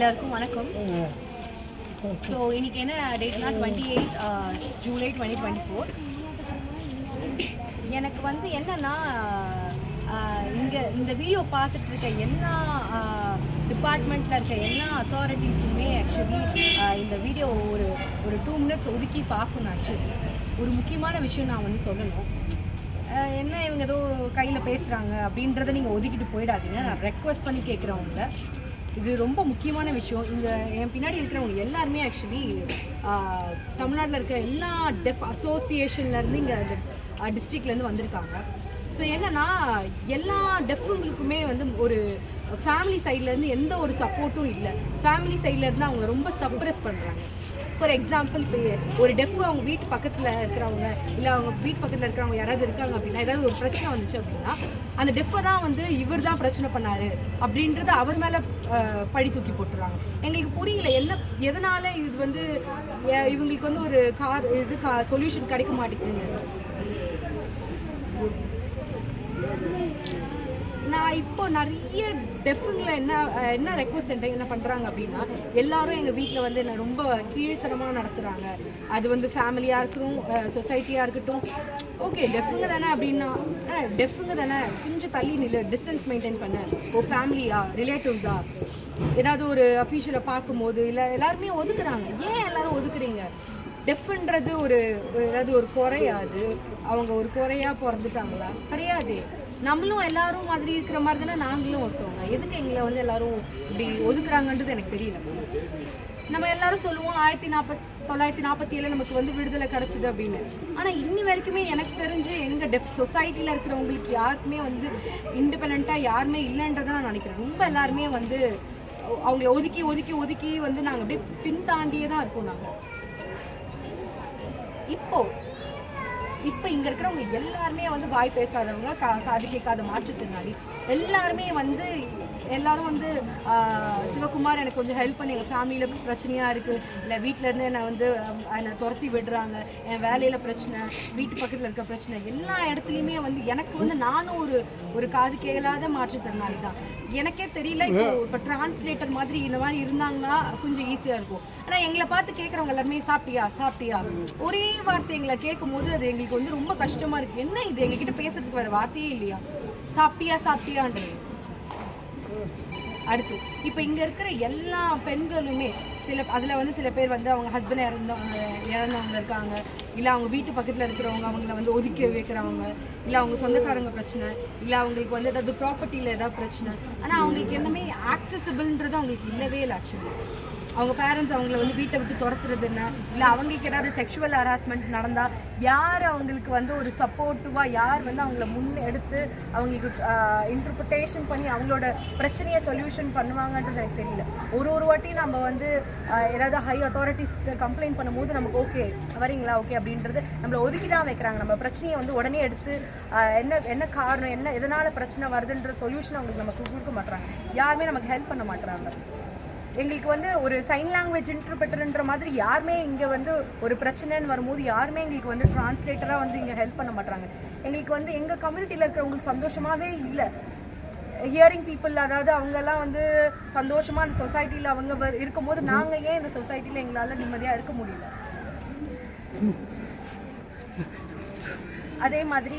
எல்லாருக்கும் வணக்கம். ஸோ இன்னைக்கு என்ன டேட்னா twenty eight July twenty twenty four எனக்கு வந்து என்னன்னா இங்கே இந்த வீடியோ பார்த்துட்டு இருக்க எல்லா டிபார்ட்மெண்ட்டில் இருக்க எல்லா அத்தாரிட்டிஸுமே ஆக்சுவலி இந்த வீடியோ ஒரு ஒரு டூ மினிட்ஸ் ஒதுக்கி பார்க்கணும் ஆக்சுவலி ஒரு முக்கியமான விஷயம் நான் வந்து சொல்லணும். என்ன இவங்க ஏதோ கையில் பேசுகிறாங்க அப்படின்றத நீங்கள் ஒதுக்கிட்டு போயிடாதீங்க. நான் ரெக்வஸ்ட் பண்ணி கேட்குறவங்கள இது ரொம்ப முக்கியமான விஷயம். இங்கே என் பின்னாடி இருக்கிறவங்க எல்லாருமே ஆக்சுவலி தமிழ்நாட்டில் இருக்க எல்லா டெஃப் அசோசியேஷன்லேருந்து இங்கே டிஸ்ட்ரிக்ட்லேருந்து வந்திருக்காங்க. ஸோ என்னென்னா எல்லா டெஃபுங்களுக்குமே வந்து ஒரு ஃபேமிலி சைட்லேருந்து எந்த ஒரு சப்போர்ட்டும் இல்லை. ஃபேமிலி சைட்லேருந்து அவங்க ரொம்ப சப்ரஸ் பண்ணுறாங்க ஃபார் எக்ஸாம்பிள் இப்போ ஒரு டெஃப் அவங்க வீட்டு பக்கத்தில் இருக்கிறவங்க இல்லை அவங்க வீட்டு பக்கத்தில் இருக்கிறவங்க யாராவது இருக்காங்க அப்படின்னா ஏதாவது ஒரு பிரச்சனை வந்துச்சு அப்படின்னா அந்த டெஃப்பை தான் வந்து இவர் தான் பிரச்சனை பண்ணாரு அப்படின்றத அவர் மேலே பழி தூக்கி போட்டுறாங்க எங்களுக்கு புரியல என்ன எதனால இது வந்து இவங்களுக்கு வந்து ஒரு கார் இது கா சொல்யூஷன் கிடைக்க மாட்டேங்குதுங்க நான் இப்போ நிறைய டெஃபுங்களை என்ன என்ன ரெக்வஸ்ட் என்ன பண்ணுறாங்க அப்படின்னா எல்லாரும் எங்கள் வீட்டில் வந்து என்ன ரொம்ப கீழ்த்தனமாக நடத்துகிறாங்க அது வந்து ஃபேமிலியாக இருக்கட்டும் சொசைட்டியாக இருக்கட்டும். ஓகே டெஃபுங்க தானே அப்படின்னா டெஃபுங்க தானே. கொஞ்சம் தள்ளி நில்லு டிஸ்டன்ஸ் மெயின்டைன் பண்ண. ஓ ஃபேமிலியா ரிலேட்டிவ்ஸா ஏதாவது ஒரு அஃபீஷியலை பார்க்கும்போது இல்லை எல்லாருமே ஒதுக்குறாங்க. ஏன் எல்லாரும் ஒதுக்குறீங்க? டெஃப்ன்றது ஒரு ஏதாவது ஒரு குறையாது. அவங்க ஒரு குறையா பிறந்துட்டாங்களா? கிடையாது. நம்மளும் எல்லாரும் மாதிரி இருக்கிற மாதிரி தானே நாங்களும் ஒருத்தவங்க எதுக்கு எங்களை வந்து எல்லாரும் இப்படி ஒதுக்குறாங்கன்றது எனக்கு தெரியல. நம்ம எல்லாரும் சொல்லுவோம் ஆயிரத்தி நாற்பத் தொள்ளாயிரத்தி நாற்பத்தி ஏழு நமக்கு வந்து விடுதலை கிடைச்சிது அப்படின்னு. ஆனால் இன்னி வரைக்குமே எனக்கு தெரிஞ்சு எங்கள் டெஃப் சொசைட்டியில் இருக்கிறவங்களுக்கு யாருக்குமே வந்து இண்டிபெண்ட்டாக யாருமே இல்லைன்றதை நான் நினைக்கிறேன். ரொம்ப எல்லாருமே வந்து அவங்கள ஒதுக்கி ஒதுக்கி ஒதுக்கி வந்து நாங்கள் அப்படியே பின்தாண்டியே தான் இருக்கோம் நாங்கள் இப்போது இப்போ இங்கே இருக்கிறவங்க எல்லாருமே வந்து வாய் பேசாதவங்க கா காது கேட்காத மாற்றுத்திறனாளி. எல்லாருமே வந்து எல்லாரும் வந்து சிவகுமார் எனக்கு கொஞ்சம் ஹெல்ப் பண்ணி. எங்கள் ஃபேமிலியில் பிரச்சனையாக இருக்குது இல்லை வீட்டில் இருந்து என்னை வந்து என்னை துரத்தி விடுறாங்க. என் வேலையில் பிரச்சனை வீட்டு பக்கத்தில் இருக்க பிரச்சனை எல்லா இடத்துலையுமே வந்து எனக்கு வந்து நானும் ஒரு ஒரு காது கேளாத மாற்றுத்திறனாளி தான். எனக்கே தெரியல இப்போ இப்போ டிரான்ஸ்லேட்டர் மாதிரி இந்த மாதிரி இருந்தாங்கன்னா கொஞ்சம் ஈஸியாக இருக்கும். ஆனால் எங்களை பார்த்து கேட்குறவங்க எல்லாருமே சாப்பிட்டியா? சாப்பிட்டியா? ஒரே வார்த்தை எங்களை கேட்கும் போது அது எங்களுக்கு வந்து ரொம்ப கஷ்டமா இருக்கு. என்ன இது? எங்ககிட்ட பேசுறதுக்கு வேற வார்த்தையே இல்லையா? சாப்பிட்டியா? சாப்பிட்டியான்றது அடுத்து. இப்போ இங்கே இருக்கிற எல்லா பெண்களுமே சில அதில் வந்து சில பேர் வந்து அவங்க ஹஸ்பண்ட் இறந்தவங்க இறந்தவங்க இருக்காங்க. இல்லை அவங்க வீட்டு பக்கத்தில் இருக்கிறவங்க அவங்கள வந்து ஒதுக்கி வைக்கிறவங்க. இல்லை அவங்க சொந்தக்காரங்க பிரச்சனை. இல்லை அவங்களுக்கு வந்து ஏதாவது ப்ராப்பர்ட்டியில் ஏதாவது பிரச்சனை. ஆனால் அவங்களுக்கு என்னமே ஆக்சசபிள்ன்றது அவங்களுக்கு இல்லவே இல்லை ஆக்சுவலி அவங்க பேரண்ட்ஸ் அவங்கள வந்து வீட்டை விட்டு துரத்துறதுன்னா இல்லை அவங்களுக்கு ஏதாவது செக்ஷுவல் ஹராஸ்மெண்ட் நடந்தால் யார் அவங்களுக்கு வந்து ஒரு சப்போர்ட்டிவாக யார் வந்து அவங்கள முன் எடுத்து அவங்களுக்கு இன்டர்பிரிட்டேஷன் பண்ணி அவங்களோட பிரச்சனையை சொல்யூஷன் பண்ணுவாங்கன்றது எனக்கு தெரியல. ஒரு ஒரு வாட்டி நம்ம வந்து ஏதாவது ஹை அத்தாரிட்டிஸ் கம்ப்ளைண்ட் பண்ணும்போது நமக்கு ஓகே வரீங்களா? ஓகே அப்படின்றது நம்மளை ஒதுக்கி தான் வைக்கிறாங்க. நம்ம பிரச்சனையை வந்து உடனே எடுத்து என்ன என்ன காரணம் என்ன எதனால் பிரச்சனை வருதுன்ற சொல்யூஷன் அவங்களுக்கு நமக்கு கொடுக்க மாட்றாங்க. யாருமே நமக்கு ஹெல்ப் பண்ண மாட்டுறாங்க எங்களுக்கு வந்து ஒரு சைன் லாங்குவேஜ் இன்டர்பிரட்டர்ன்ற மாதிரி யாருமே இங்கே வந்து ஒரு பிரச்சனைன்னு வரும்போது யாருமே எங்களுக்கு வந்து டிரான்ஸ்லேட்டராக வந்து இங்கே ஹெல்ப் பண்ண மாட்டாங்க எங்களுக்கு வந்து எங்கள் கம்யூனிட்டியில் இருக்கிறவங்களுக்கு சந்தோஷமாகவே இல்லை. ஹியரிங் பீப்புள் அதாவது அவங்கெல்லாம் வந்து சந்தோஷமாக அந்த சொசைட்டியில் அவங்க வ- இருக்கும்போது நாங்கள் ஏன் இந்த சொசைட்டியில் எங்களால் நிம்மதியாக இருக்க முடியல? அதே மாதிரி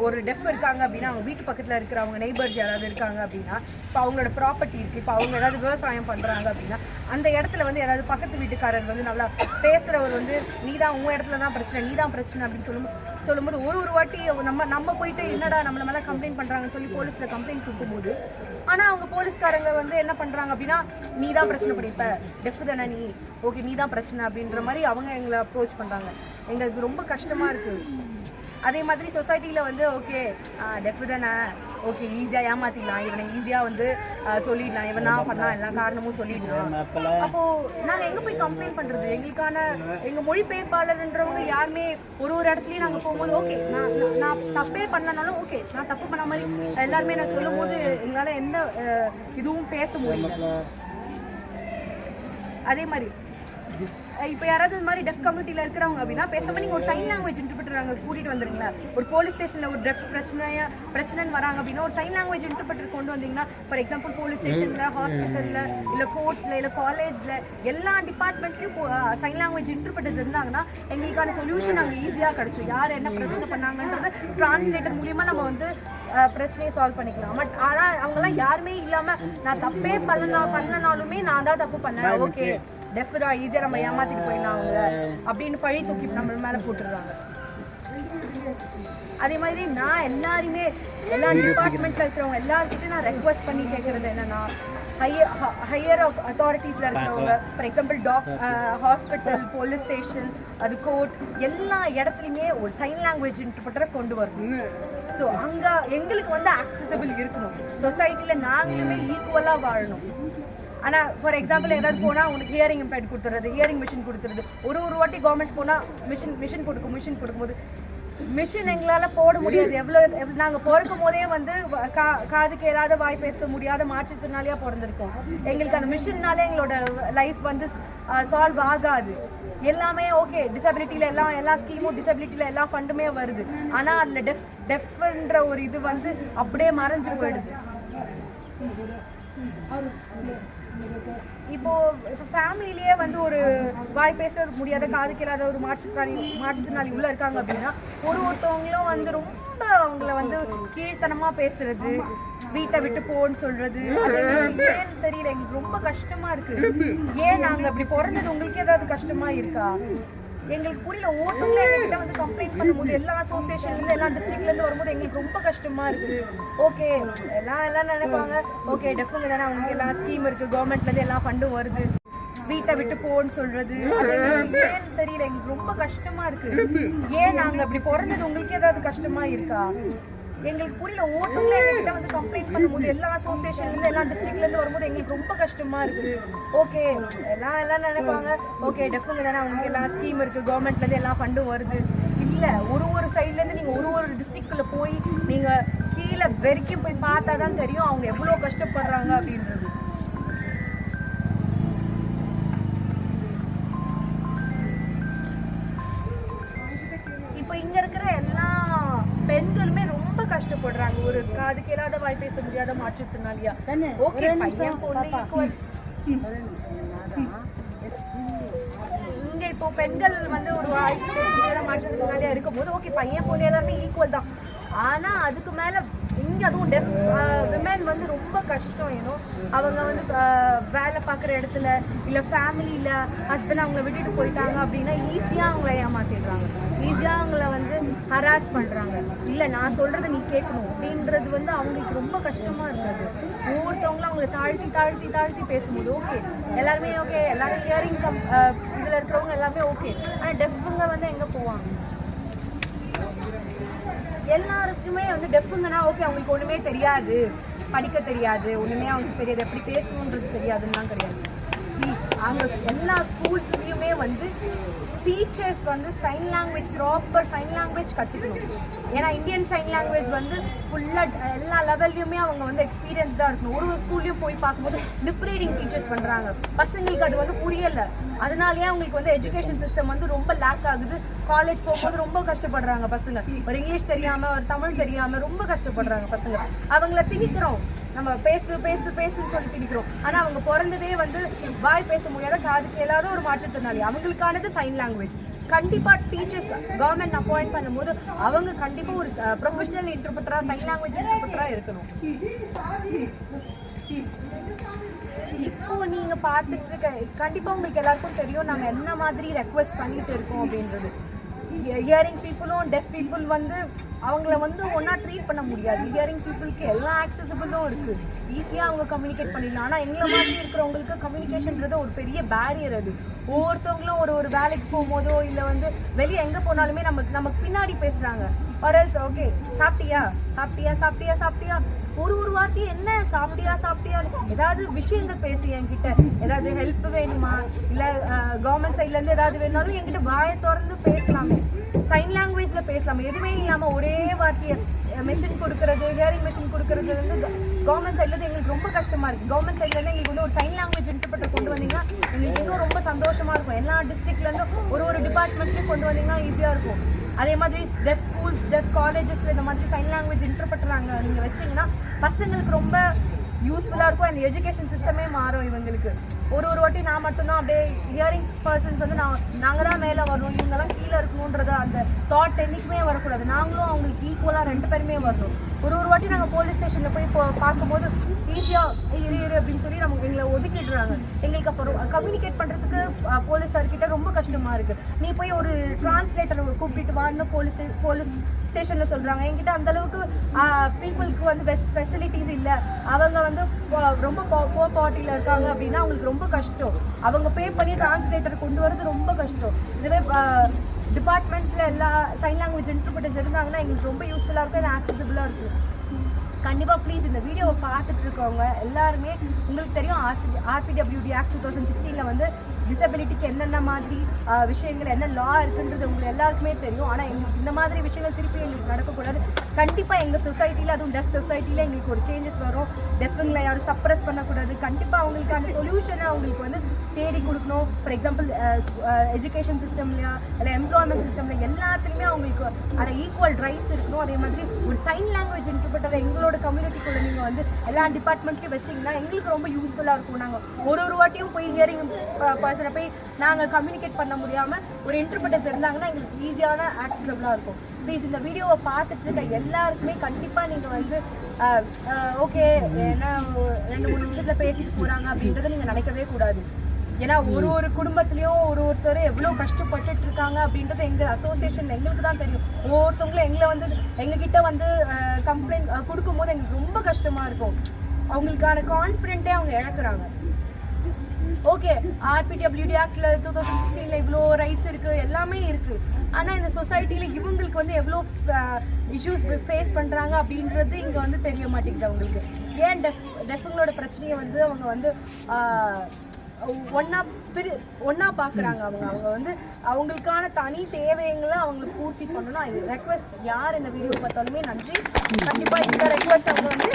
ஒரு டெஃப் இருக்காங்க அப்படின்னா அவங்க வீட்டு பக்கத்தில் இருக்கிற அவங்க நெய்பர்ஸ் யாராவது இருக்காங்க அப்படின்னா இப்போ அவங்களோட ப்ராப்பர்ட்டி இருக்குது இப்போ அவங்க ஏதாவது விவசாயம் பண்ணுறாங்க அப்படின்னா அந்த இடத்துல வந்து யாராவது பக்கத்து வீட்டுக்காரர் வந்து நல்லா பேசுகிறவர் வந்து நீ தான் உங்கள் இடத்துல தான் பிரச்சனை நீ தான் பிரச்சனை அப்படின்னு சொல்லும்போது சொல்லும்போது ஒரு ஒரு வாட்டி நம்ம நம்ம போயிட்டு என்னடா நம்மள மேலே கம்ப்ளைண்ட் பண்ணுறாங்கன்னு சொல்லி போலீஸில் கம்ப்ளைண்ட் கொடுக்கும்போது ஆனால் அவங்க போலீஸ்காரங்க வந்து என்ன பண்ணுறாங்க அப்படின்னா நீ தான் பிரச்சனை பண்ணிப்ப டெஃப் தானே நீ. ஓகே நீ தான் பிரச்சனை. அப்படின்ற மாதிரி அவங்க எங்களை அப்ரோச் பண்ணுறாங்க எங்களுக்கு ரொம்ப கஷ்டமாக இருக்குது அதே மாதிரி சொசைட்டியில் வந்து ஓகே டெஃப் தானே. ஓகே ஈஸியாக ஏமாத்திடலாம். இவனை ஈஸியாக வந்து சொல்லிடலாம். இவன் தான் பண்ணா எல்லா காரணமும் சொல்லிடலாம். அப்போது நாங்கள் எங்கே போய் கம்ப்ளைண்ட் பண்ணுறது எங்களுக்கான எங்கள் மொழிபெயர்ப்பாளர்ன்றவங்க யாருமே ஒரு ஒரு இடத்துலையும் நாங்கள் போகும்போது ஓகே நான் நான்- தப்பே பண்ணனாலும் ஓகே நான் தப்பு பண்ண மாதிரி எல்லாருமே நான் சொல்லும்போது எங்களால் எந்த இதுவும் பேச முடியல. அதே மாதிரி இப்போ யாராவது இந்த மாதிரி டெஃப் கம்யூனிட்டியில் இருக்கிறவங்க அப்படின்னா பேசாம நீங்கள் ஒரு சைன் லாங்குவேஜ் இன்டர்பிரட்டர் அங்கே கூட்டிகிட்டு வந்துருங்களேன். ஒரு போலீஸ் ஸ்டேஷனில் ஒரு டெஃப் பிரச்சனையா பிரச்சனைன்னு வராங்க அப்படின்னா ஒரு சைன் லாங்குவேஜ் இன்டர்பிரட்டர் கொண்டு வந்தீங்கன்னா ஃபார் எக்ஸாம்பிள் போலீஸ் ஸ்டேஷனில் ஹாஸ்பிட்டலில் இல்லை கோர்ட்டில் இல்லை காலேஜில் எல்லா டிபார்ட்மெண்ட்லையும் சைன் லாங்குவேஜ் இன்டர்பிரட்டர்ஸ் இருந்தாங்கன்னா எங்களுக்கான சொல்யூஷன் அங்கே ஈஸியாக கிடச்சிடும் யார் என்ன பிரச்சனை பண்ணாங்கன்றது டிரான்ஸ்லேட்டர் மூலியமாக நம்ம வந்து பிரச்சனையை சால்வ் பண்ணிக்கலாம். பட் ஆனால் அவங்கெல்லாம் யாருமே இல்லாமல் நான் தப்பே பண்ணலாம் பண்ணனாலுமே நான் தான் தப்பு பண்ணேன். ஓகே டெஃப் தான் ஈஸியாக நம்ம ஏமாத்திட்டு போயிடலாம் அவங்க அப்படின்னு பழி தூக்கி நம்ம மேலே போட்டுடுறாங்க. அதே மாதிரி நான் எல்லாருமே எல்லா டிபார்ட்மெண்ட்ல இருக்கிறவங்க எல்லாருக்கிட்டையும் நான் ரெக்வஸ்ட் பண்ணி கேட்கறது என்னன்னா ஹையர் ஹையர் அத்தாரிட்டிஸ்ல இருக்கிறவங்க ஃபார் எக்ஸாம்பிள் டாக் ஹாஸ்பிட்டல் போலீஸ் ஸ்டேஷன் அது கோர்ட் எல்லா இடத்துலையுமே ஒரு சைன் லாங்குவேஜ் இன்டர்பிரட்டரை கொண்டு வரணும். ஸோ அங்கே எங்களுக்கு வந்து ஆக்சசபிள் இருக்கணும். சொசைட்டியில் நாங்களுமே ஈக்குவலாக வாழணும். ஆனால் ஃபார் எக்ஸாம்பிள் ஏதாவது போனால் உனக்கு ஹியரிங் இம்பேட் கொடுத்துறது ஹியரிங் மிஷின் கொடுத்துருது ஒரு ஒரு வாட்டி கவர்மெண்ட் போனால் மிஷின் மிஷின் கொடுக்கும் மிஷின் கொடுக்கும்போது மிஷின் எங்களால் போட முடியாது. எவ்வளோ நாங்கள் பிறக்கும் போதே வந்து கா காது கேளாத வாய் பேச முடியாத மாற்றுத்திறனாளியா பிறந்திருக்கோம். எங்களுக்கு அந்த மிஷின்னாலே எங்களோட லைஃப் வந்து சால்வ் ஆகாது. எல்லாமே ஓகே டிசபிலிட்டியில் எல்லாம் எல்லா ஸ்கீமும் டிசபிலிட்டியில் எல்லா ஃபண்டுமே வருது. ஆனால் அதில் டெஃப் டெஃப்ன்ற ஒரு இது வந்து அப்படியே மறைஞ்சு போயிடுது. இப்போ இப்போ ஃபேமிலிலேயே வந்து ஒரு வாய் பேச முடியாத காது கேளாத ஒரு மாற்றுத்திறனாளி மாற்றுத்திறனாளி உள்ள இருக்காங்க அப்படின்னா ஒரு ஒருத்தவங்களும் வந்து ரொம்ப அவங்கள வந்து கீழ்த்தனமா பேசுறது வீட்டை விட்டு போன்னு சொல்றது ஏன்னு தெரியல. எங்களுக்கு ரொம்ப கஷ்டமா இருக்கு. ஏன் நாங்க அப்படி பிறந்தது உங்களுக்கு ஏதாவது கஷ்டமா இருக்கா? எங்களுக்கு புரியல ஓட்டுங்களே எங்ககிட்ட வந்து கம்ப்ளைண்ட் பண்ணும்போது எல்லா அசோசியேஷன்ல இருந்து எல்லா டிஸ்ட்ரிக்ட்ல இருந்து வரும்போது எங்களுக்கு ரொம்ப கஷ்டமா இருக்கு. ஓகே எல்லாம் எல்லாம் நினைப்பாங்க. ஓகே டெஃபுங்க தானே அவங்களுக்கு எல்லாம் ஸ்கீம் இருக்கு கவர்மெண்ட்ல இருந்து எல்லா ஃபண்டும் வருது. வீட்டை விட்டு போன்னு சொல்றது ஏன்னு தெரியல எங்களுக்கு ரொம்ப கஷ்டமா இருக்கு. ஏன் நாங்க அப்படி பிறந்தது உங்களுக்கு ஏதாவது கஷ்டமா இருக்கா? எங்களுக்கு புரியல. ஓட்டுங்களே எங்ககிட்ட வந்து கம்ப்ளைண்ட் பண்ணும்போது எல்லா அசோசியேஷன்லேருந்து எல்லா டிஸ்ட்ரிக்ட்லேருந்து வரும்போது எங்களுக்கு ரொம்ப கஷ்டமாக இருக்குது. ஓகே எல்லாம் எல்லாம் நினைப்பாங்க. ஓகே டெஃபுங்க தானே அவங்களுக்கு எல்லாம் ஸ்கீம் இருக்குது கவர்மெண்ட்லேருந்து எல்லாம் எல்லா ஃபண்டும் வருது. இல்லை ஒரு ஒரு சைட்லேருந்து நீங்கள் ஒரு ஒரு டிஸ்ட்ரிக்டில் போய் நீங்கள் கீழே வரைக்கும் போய் பார்த்தா தான் தெரியும் அவங்க எவ்வளோ கஷ்டப்படுறாங்க அப்படின்றது. ஒரு காது கேளாத வாய் பேச முடியாத மாற்றுத்திறனாளியா ஓகே பையன் பொண்ணு. இங்க இப்போ பெண்கள் வந்து ஒரு வாய் பேச முடியாத மாற்றுத்திறனாளியா இருக்கும்போது ஓகே பையன் பொண்ணு எல்லாருமே ஈக்குவல் தான். ஆனா அதுக்கு மேல இங்க அதுவும் டெஃப் விமன் வந்து ரொம்ப கஷ்டம் ஏனோ அவங்க வந்து வேலை பார்க்குற இடத்துல இல்ல ஃபேமிலியில ஹஸ்பண்ட் அவங்கள விட்டுட்டு போயிட்டாங்க அப்படின்னா ஈஸியா அவங்கள ஏமாத்திடுறாங்க. ஈஸியா அவங்கள ஹராஸ் பண்ணுறாங்க இல்லை நான் சொல்கிறத நீ கேட்கணும் அப்படின்றது வந்து அவங்களுக்கு ரொம்ப கஷ்டமாக இருக்காது ஒவ்வொருத்தவங்களும் அவங்கள தாழ்த்தி தாழ்த்தி தாழ்த்தி பேசும்போது ஓகே எல்லாருமே ஓகே எல்லாரும் ஹியரிங் கம் இதில் இருக்கிறவங்க எல்லாமே ஓகே ஆனால் டெஃபுங்க வந்து எங்கே போவாங்க? எல்லாருக்குமே வந்து டெஃபுங்கன்னா ஓகே அவங்களுக்கு ஒன்றுமே தெரியாது. படிக்க தெரியாது. ஒன்றுமே அவங்களுக்கு தெரியாது. எப்படி பேசணுன்றது தெரியாதுன்னுலாம் கிடையாது. அங்கே எல்லா ஸ்கூல்ஸ்லேயுமே வந்து டீச்சர்ஸ் வந்து sign language proper sign language கற்றுக்கணும் ஏன்னா இந்தியன் சைன் லாங்குவேஜ் வந்து ஃபுல்லாக எல்லா லெவல்லையுமே அவங்க வந்து எக்ஸ்பீரியன்ஸ்டாக இருக்கணும். ஒரு ஒரு ஸ்கூல்லையும் போய் பார்க்கும்போது லிப் ரீடிங் டீச்சர்ஸ் பண்ணுறாங்க பசங்களுக்கு அது வந்து புரியலை. அதனாலயே அவங்களுக்கு வந்து எஜுகேஷன் சிஸ்டம் வந்து ரொம்ப லேக் ஆகுது. காலேஜ் போகும்போது ரொம்ப கஷ்டப்படுறாங்க பசங்க. ஒரு இங்கிலீஷ் தெரியாம ஒரு தமிழ் தெரியாம ரொம்ப கஷ்டப்படுறாங்க பசங்க. அவங்கள திணிக்கிறோம். நம்ம பேசு பேசு பேசுன்னு சொல்லி திணிக்கிறோம். ஆனா அவங்க பிறந்ததே வந்து வாய் பேச முடியாத காது எல்லாரும் ஒரு மாற்றுத்திறனாளி. அவங்களுக்கானது சைன் லாங்குவேஜ் கண்டிப்பா டீச்சர்ஸ் கவர்மெண்ட் அப்பாயிண்ட் பண்ணும்போது அவங்க கண்டிப்பா ஒரு ப்ரொஃபஷனல் இன்டர்பிரட்டரா சைன் லாங்குவேஜ் இன்டர்பிரட்டரா இருக்கணும். இப்போ நீங்க பார்த்துட்டு இருக்க கண்டிப்பா உங்களுக்கு எல்லாருக்கும் தெரியும் நாங்க என்ன மாதிரி ரெக்வெஸ்ட் பண்ணிட்டு இருக்கோம் அப்படின்றது. ஹியரிங் பீப்புளும் டெஃப் பீப்புள் வந்து அவங்கள வந்து ஒன்றா ட்ரீட் பண்ண முடியாது. ஹியரிங் பீப்புளுக்கு எல்லா ஆக்சசபிளும் இருக்கு. ஈஸியாக அவங்க கம்யூனிகேட் பண்ணிடலாம். ஆனால் எங்களை மாதிரி இருக்கிறவங்களுக்கு கம்யூனிகேஷன்ன்றது ஒரு பெரிய பேரியர் அது. ஒவ்வொருத்தவங்களும் ஒரு ஒரு வேலைக்கு போகும்போதோ இல்லை வந்து வெளியே எங்கே போனாலுமே நம்ம நமக்கு பின்னாடி பேசுகிறாங்க ஆர்எல்ஸ் ஓகே சாப்பிட்டியா? சாப்பிட்டியா சாப்பிட்டியா சாப்பிட்டியா? ஒரு ஒரு வார்த்தையும் என்ன? சாப்பிட்டியா சாப்பிட்டியா? ஏதாவது விஷயங்கள் பேசு என்கிட்ட. ஏதாவது ஹெல்ப் வேணுமா? இல்ல கவர்மெண்ட் சைட்ல இருந்து ஏதாவது வேணாலும் என்கிட்ட வாயை திறந்து பேசலாமே. சைன் லாங்குவேஜ்ல பேசலாம். எதுவுமே இல்லாம ஒரே வார்த்தையை மெஷின் கொடுக்கறது ஹியரிங் மெஷின் கொடுக்கறது வந்து கவர்மெண்ட் சைட்ல இருந்து எங்களுக்கு ரொம்ப கஷ்டமா இருக்கு. கவர்மெண்ட் சைட்ல இருந்து எங்களுக்கு வந்து ஒரு சைன் லாங்குவேஜ் இன்டர்பிரட்டர் கொண்டு வந்தீங்கன்னா எங்களுக்கு இன்னும் ரொம்ப சந்தோஷமா இருக்கும். எல்லா டிஸ்ட்ரிக்ட்ல இருந்து ஒரு ஒரு டிபார்ட்மெண்ட்லயும் கொண்டு வந்தீங்கன்னா ஈஸியா இருக்கும். அதே மாதிரி டெஃப் ஸ்கூல்ஸ் டெஃப் காலேஜஸில் இந்த மாதிரி சைன் லாங்குவேஜ் இன்டர்பிரட்டர் பண்ணுறாங்க நீங்கள் வச்சீங்கன்னா பசங்களுக்கு ரொம்ப யூஸ்ஃபுல்லாக இருக்கும். அண்ட் எஜுகேஷன் சிஸ்டமே மாறும் இவங்களுக்கு. ஒரு ஒரு வாட்டி நான் மட்டும்தான் அப்படியே ஹியரிங் பர்சன்ஸ் வந்து நான் நாங்கள் தான் மேலே வரணும். இவங்கெல்லாம் கீழே இருக்கணுன்றத அந்த தாட் என்றைக்குமே வரக்கூடாது. நாங்களும் அவங்களுக்கு ஈக்குவலாக ரெண்டு பேருமே வரணும். ஒரு ஒரு வாட்டி நாங்கள் போலீஸ் ஸ்டேஷனில் போய் இப்போ பார்க்கும்போது ஈஸியாக இரு இரு அப்படின்னு சொல்லி நம்ம எங்களை ஒதுக்கிடுறாங்க. எங்களுக்கு அப்புறம் கம்யூனிகேட் பண்ணுறதுக்கு போலீஸார்கிட்ட ரொம்ப கஷ்டமாக இருக்குது நீ போய் ஒரு டிரான்ஸ்லேட்டர் கூப்பிட்டு வான்னு போலீஸ் போலீஸ் ஸ்டேஷனில் சொல்கிறாங்க என்கிட்ட அந்தளவுக்கு பீப்புளுக்கு வந்து பெஸ்ட் ஃபெசிலிட்டிஸ் இல்லை. அவங்க வந்து ரொம்ப போ பார்ட்டியில் இருக்காங்க அப்படின்னா அவங்களுக்கு ரொம்ப கஷ்டம். அவங்க பே பண்ணி டிரான்ஸ்லேட்டர் கொண்டு வரது ரொம்ப கஷ்டம். இதுவே டிபார்ட்மெண்ட்டில் எல்லா சைன் லாங்குவேஜ் இன்டர்பிரிட்டர்ஸ் இருந்தாங்கன்னா எங்களுக்கு ரொம்ப யூஸ்ஃபுல்லாக இருக்கும் ஆக்சசிபிளாக இருக்கும். கண்டிப்பாக ப்ளீஸ் இந்த வீடியோவை பார்த்துட்டு இருக்கவங்க எல்லாருமே உங்களுக்கு தெரியும் RP RPWD act two thousand சிக்ஸ்டீனில் வந்து டிசபிலிட்டிக்கு என்னென்ன மாதிரி விஷயங்கள் என்ன லா இருக்குன்றது உங்களுக்கு எல்லாருக்குமே தெரியும். ஆனால் எங்களுக்கு இந்த மாதிரி விஷயங்கள் திருப்பி எங்களுக்கு நடக்கக்கூடாது. கண்டிப்பாக எங்கள் சொசைட்டியில் அதுவும் டெஃப் சொசைட்டியில் எங்களுக்கு ஒரு சேஞ்சஸ் வரும். டெஃபுங்களை யாரும் சப்ரஸ் பண்ணக்கூடாது. கண்டிப்பாக அவங்களுக்கு அந்த சொல்யூஷனை அவங்களுக்கு வந்து தேடி கொடுக்கணும். ஃபார் எக்ஸாம்பிள் எஜுகேஷன் சிஸ்டம்லையா இல்லை எம்ப்ளாய்மெண்ட் சிஸ்டம்ல எல்லாத்துலேயுமே அவங்களுக்கு அந்த ஈக்குவல் ரைட்ஸ் இருக்கணும். அதே மாதிரி ஒரு சைன் லாங்குவேஜ் இன்டர்பிரட்டர் எங்களோட கம்யூனிட்டிக்குள்ள நீங்கள் வந்து எல்லா டிபார்ட்மெண்ட்லையும் வச்சிங்கன்னா எங்களுக்கு ரொம்ப யூஸ்ஃபுல்லாக இருக்கும். நாங்கள் ஒரு ஒரு வாட்டியும் போய் ஹியரிங் பர்சனை போய் நாங்கள் கம்யூனிகேட் பண்ண முடியாமல் ஒரு இன்டர்பிரட்டர்ஸ் இருந்தாங்கன்னா எங்களுக்கு ஈஸியான ஆக்சசபிளாக இருக்கும். ப்ளீஸ் இந்த வீடியோவை பார்த்துட்டு இருக்க எல்லாருக்குமே கண்டிப்பாக நீங்கள் வந்து ஓகே என்ன ரெண்டு மூணு நிமிஷத்தில் பேசிட்டு போகிறாங்க அப்படின்றத நீங்கள் நினைக்கவே கூடாது. ஏன்னா ஒரு ஒரு குடும்பத்திலயும் ஒரு ஒருத்தர் எவ்வளவு கஷ்டப்பட்டுட்டு இருக்காங்க அப்படின்றது எங்க அசோசியேஷன் எங்களுக்கு தான் தெரியும். ஒவ்வொருத்தவங்களும் எங்களை வந்து எங்ககிட்ட வந்து கம்ப்ளைண்ட் கொடுக்கும்போது எங்களுக்கு ரொம்ப கஷ்டமா இருக்கும். அவங்களுக்கான கான்ஃபிடென்ட்டே அவங்க இழக்குறாங்க. ஓகே ஆர்பிடபிள்யூடி ஆக்ட்ல டூ தௌசண்ட் சிக்ஸ்டீன்ல இவ்வளோ ரைட்ஸ் இருக்கு எல்லாமே இருக்கு. ஆனா இந்த சொசைட்டில இவங்களுக்கு வந்து எவ்வளோ இஷ்யூஸ் ஃபேஸ் பண்றாங்க அப்படின்றது இங்க வந்து தெரிய மாட்டேங்குது அவங்களுக்கு. ஏன் டெஃப் டெஃபுங்களோட பிரச்சனையை வந்து அவங்க வந்து ஒன்னா பிரி ஒன்னா பாக்குறாங்க அவங்க. அவங்க வந்து அவங்களுக்கான தனி தேவைங்களை அவங்களுக்கு பூர்த்தி பண்ணணும். ரெக்வஸ்ட் யார் இந்த வீடியோ பார்த்தாலுமே நன்றி. கண்டிப்பா இந்த ரெக்வஸ்ட் அவங்க வந்து.